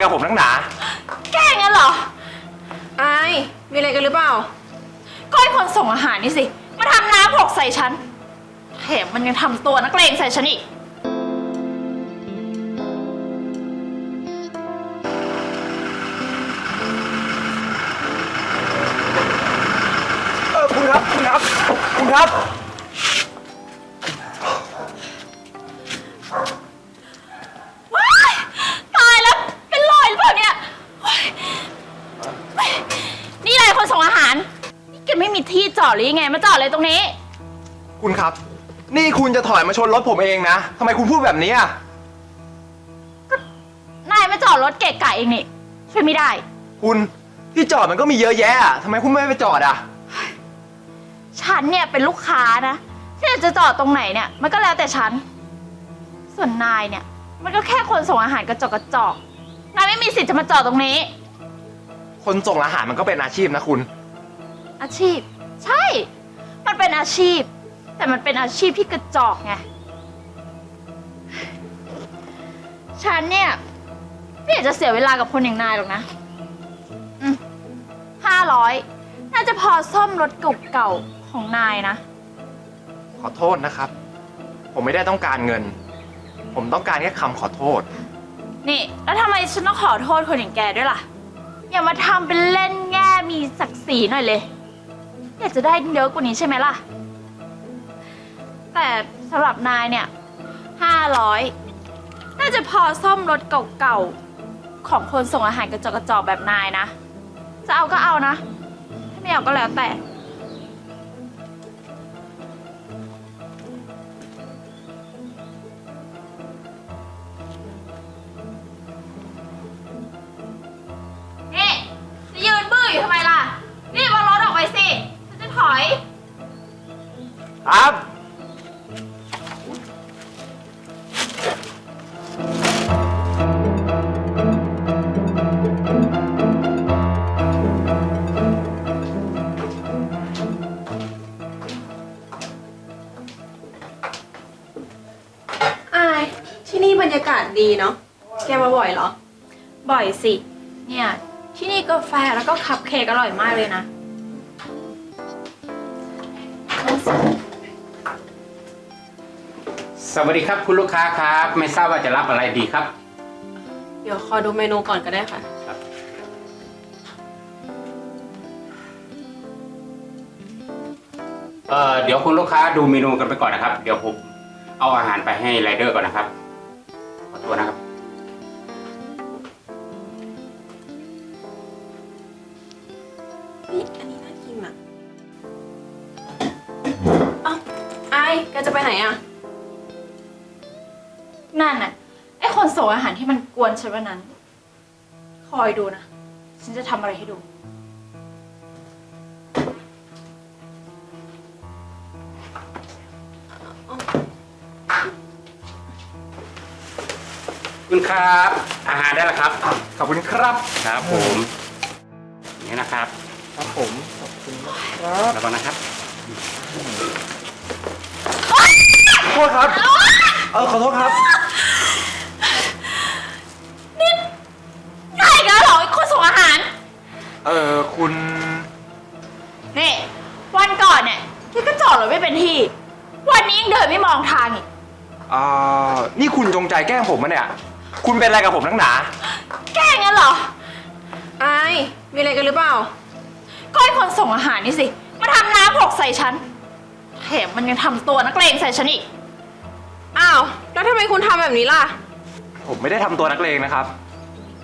กับผมทั้งหนา แกงั้นเหรออายมีอะไรกันหรือเปล่า ก็ไอคนส่งอาหารนี่สิ มาทำน้ำหกใส่ฉัน แถมมันยังทำตัวนักเลงใส่ฉันอีก เออคุณครับ คุณครับ คุณครับ แกไม่มีที่จอดหรือยังไง มาจอดเลยตรงนี้ คุณครับ นี่คุณจะถอยมาชนรถผมเองนะทำไมคุณพูดแบบนี้อะนายมาจอดรถเกะกะเองนี่ ช่วยไม่ได้ คุณที่จอดมันก็มีเยอะแยะอะทำไมคุณไม่ไปจอดอะ ฉันเนี่ยเป็นลูกค้านะที่จะจอดตรงไหนเนี่ย มันก็แล้วแต่ฉัน ส่วนนายเนี่ย มันก็แค่คนส่งอาหารกระจอกกระจอกนายไม่มีสิทธิ์จะมาจอดตรงนี้ คนส่งอาหารมันก็เป็นอาชีพนะคุณ อาชีพ ใช่ มันเป็นอาชีพ แต่มันเป็นอาชีพที่กระจอกไง ฉันเนี่ยไม่อยากจะเสียเวลากับคนอย่างนายหรอกนะอืมห้าร้อยน่าจะพอซ่อมรถเก่าๆของนายนะ ขอโทษนะครับ ผมไม่ได้ต้องการเงิน ผมต้องการแค่คำขอโทษ นี่ แล้วทำไมฉันต้องขอโทษคนอย่างแกด้วยล่ะ อย่ามาทำเป็นเล่นแง่มีศักดิ์ศรีหน่อยเลย อยากจะได้เยอะกว่านี้ใช่ไหมล่ะ แต่สำหรับนายเนี่ยห้าร้อยน่าจะพอซ่อมรถเก่าๆ ของคนส่งอาหารกระจอกกระจอกแบบนายนะ จะเอาก็เอานะ ถ้าไม่เอาก็แล้วแต่ บรรยากาศดีเนาะ แกมาบ่อยเหรอ บ่อยสิ เนี่ย ที่นี่กาแฟแล้วก็คัพเค้กอร่อยมากเลยนะ สวัสดีครับคุณลูกค้าครับ ไม่ทราบว่าจะรับอะไรดีครับ เดี๋ยวขอดูเมนูก่อนก็ได้ค่ะเอ่อเดี๋ยวคุณลูกค้าดูเมนูกันไปก่อนนะครับ เดี๋ยวผมเอาอาหารไปให้ไรเดอร์ก่อนนะครับ ขอตัวนะครับ นี่อันนี้น่ากินอะเอ้าอายแกจะไปไหนอะ นั่นน่ะ ไอคนส่งอาหารที่มันกวนฉันวันนั้น คอยดูนะ ฉันจะทำอะไรให้ดู คุณครับ อาหารได้แล้วครับ ขอบคุณครับ ครับผมนี่นะครับ ครับผมขอบคุณนะครับระวังนะครับขอโทษครับ เออขอโทษครับง่ายกันเหรอไอคนส่งอาหาร เออคุณ นี่ วันก่อนเนี่ยที่ก็จอดรถไม่เป็นที่ วันนี้ยังเดินไม่มองทางอีกเอ่อนี่คุณจงใจแกล้งผมมะเนี่ย คุณเป็นอะไรกับผมทั้งหนา แกงั้นเหรออายมีอะไรกันหรือเปล่า ก็ไอคนส่งอาหารนี่สิ มาทำน้ำหกใส่ฉัน แถมมันยังทำตัวนักเลงใส่ฉันอีก อ้าว แล้วทำไมคุณทำแบบนี้ล่ะ ผมไม่ได้ทำตัวนักเลงนะครับ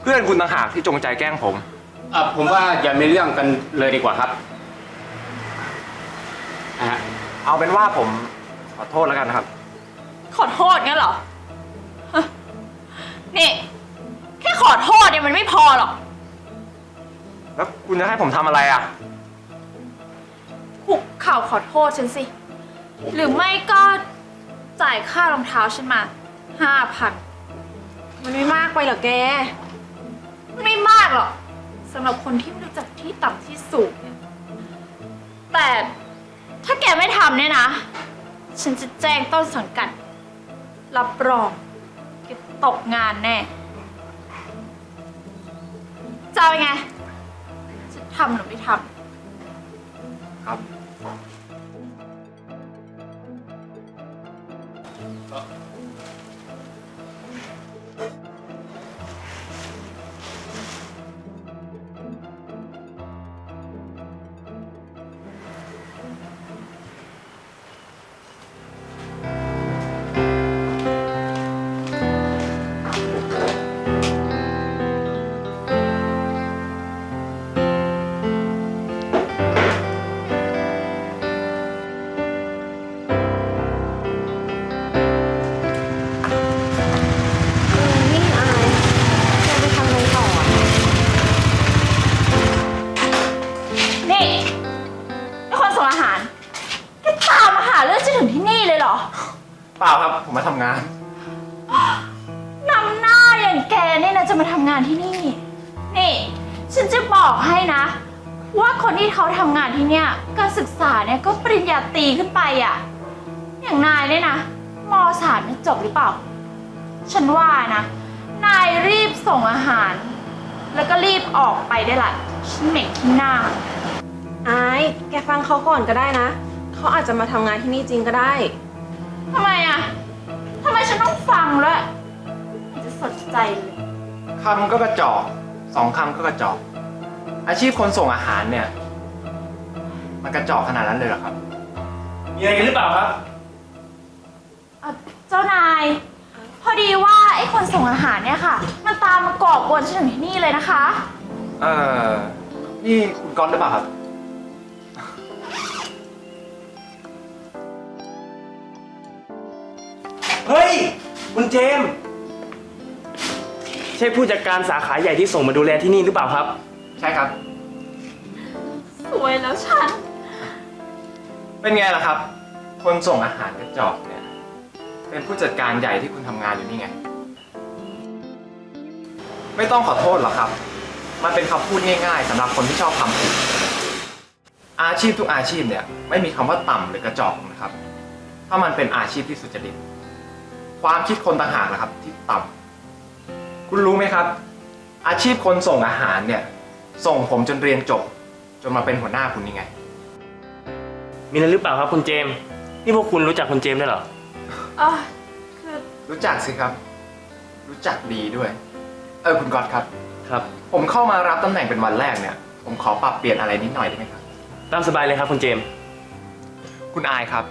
เพื่อนคุณต่างหากที่จงใจแกล้งผมเอ่อผมว่าอย่ามีเรื่องกันเลยดีกว่าครับนะฮะเอาเป็นว่าผมขอโทษแล้วกันนะครับ ขอโทษงั้นเหรอฮะ นี่ แค่ขอโทษเนี่ยมันไม่พอหรอก แล้วคุณจะให้ผมทำอะไรอะคุกเข่าขอโทษฉันสิ หรือไม่ก็จ่ายค่ารองเท้าฉันมาห้าพันมันไม่มากไปเหรอแก ไม่มากหรอกสำหรับคนที่ไม่รู้จักที่ต่ำที่สูงเนี่ยแต่ถ้าแกไม่ทำเนี่ยนะ ฉันจะแจ้งต้นสังกัด รับรองแก ตกงานแน่จะเอายังไงจะทำหรือไม่ทครับเอ จะมาทำงานที่นี่ นี่ ฉันจะบอกให้นะ ว่าคนที่เขาทำงานที่เนี่ยการศึกษาเนี่ยก็ปริญญาตรีขึ้นไปอะ่ะ อย่างนายเนี่ยนะมสามเนี่ยจบหรือเปล่า ฉันว่านะ นายรีบส่งอาหาร แล้วก็รีบออกไปได้ละฉันเหม็นขี้หน้าอายแกฟังเขาก่อนก็ได้นะ เขาอาจจะมาทำงานที่นี่จริงก็ได้ ทำไมอะทำไมฉันต้องฟังด้วยไม่จะสนใจเลย คำก็กระจอกสองคำก็กระจอก อาชีพคนส่งอาหารเนี่ย มันกระจอกขนาดนั้นเลยเหรอครับ มีอะไรกันหรือเปล่าครับ เอ่อเจ้านาย พอดีว่าไอ้คนส่งอาหารเนี่ยค่ะ มันตามมาก่อกวนฉันถึงที่นี่เลยนะคะ เออนี่คุณก๊อตหรือเปล่าครับ เฮ้ย คุณเจมส์ใช่ผู้จัดการสาขาใหญ่ที่ส่งมาดูแลที่นี่หรือเปล่าครับ ใช่ครับ สวยแล้วฉัน เป็นไงล่ะครับ คนส่งอาหารกระจอกเนี่ย เป็นผู้จัดการใหญ่ที่คุณทำงานอยู่นี่ไง ไม่ต้องขอโทษหรอกครับ มันเป็นคำพูดง่าย ๆสำหรับคนที่ชอบทำผิดอาชีพทุกอาชีพเนี่ยไม่มีคำว่าต่ำหรือกระจอกนะครับ ถ้ามันเป็นอาชีพที่สุจริต ความคิดคนต่างหากนะครับที่ต่ำ คุณรู้ไหมครับ อาชีพคนส่งอาหารเนี่ย ส่งผมจนเรียนจบ จนมาเป็นหัวหน้าคุณนี่ไง มีอะไรหรือเปล่าครับคุณเจมส์นี่พวกคุณรู้จักคุณเจมส์ได้วยเหรอเออคือรู้จักสิครับ รู้จักดีด้วย เออคุณก๊อตครับ ครับ ผมเข้ามารับตำแหน่งเป็นวันแรกเนี่ย ผมขอปรับเปลี่ยนอะไรนิดหน่อยได้ไหมครับ ตามสบายเลยครับคุณเจมส์คุณอายครับ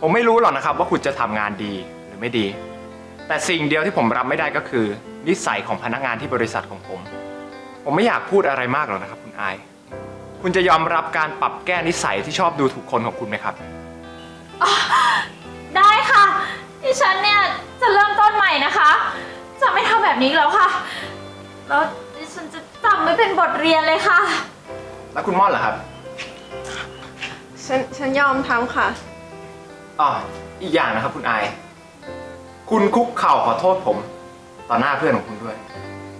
ผมไม่รู้หรอกนะครับว่าคุณจะทำงานดีหรือไม่ดี แต่สิ่งเดียวที่ผมรับไม่ได้ก็คือ นิสัยของพนักงานที่บริษัทของผม ผมไม่อยากพูดอะไรมากหรอกนะครับ คุณอาย คุณจะยอมรับการปรับแก้นิสัยที่ชอบดูถูกคนของคุณไหมครับ ได้ค่ะดิฉันเนี่ยจะเริ่มต้นใหม่นะคะ จะไม่ทำแบบนี้อีกแล้วค่ะ แล้วดิฉันจะจำไม่เป็นบทเรียนเลยค่ะ แล้วคุณม่อนล่ะครับฉันฉันยอมทำค่ะ อ๋ออีกอย่างนะครับ คุณอาย คุณคุกเข่าขอโทษผม ต่อหน้าเพื่อนของคุณด้วย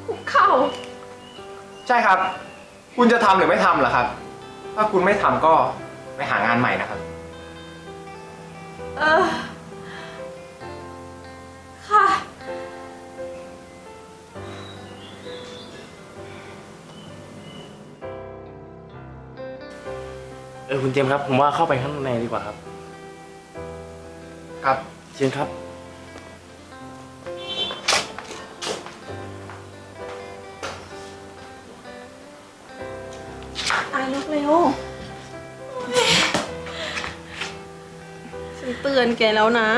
คุกเข่า ใช่ครับ คุณจะทำหรือไม่ทำล่ะครับ ถ้าคุณไม่ทำก็ไปหางานใหม่นะครับ เออ ค่ะ เออคุณเจมส์ครับ ผมว่าเข้าไปข้างในดีกว่าครับ ครับ เชิญครับ อายลุกเร็วฉันเตือนแกแล้วนะ